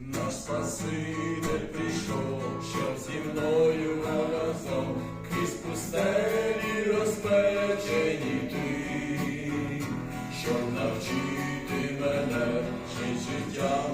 Наш Спаситель прийшов, щоб зі мною разом крізь пустелі розпечені ти, щоб навчити мене жить життям.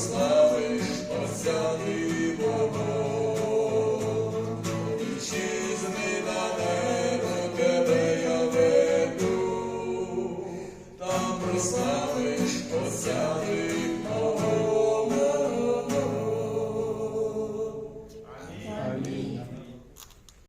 прославиш пасяний Богом, на небо там прославиш.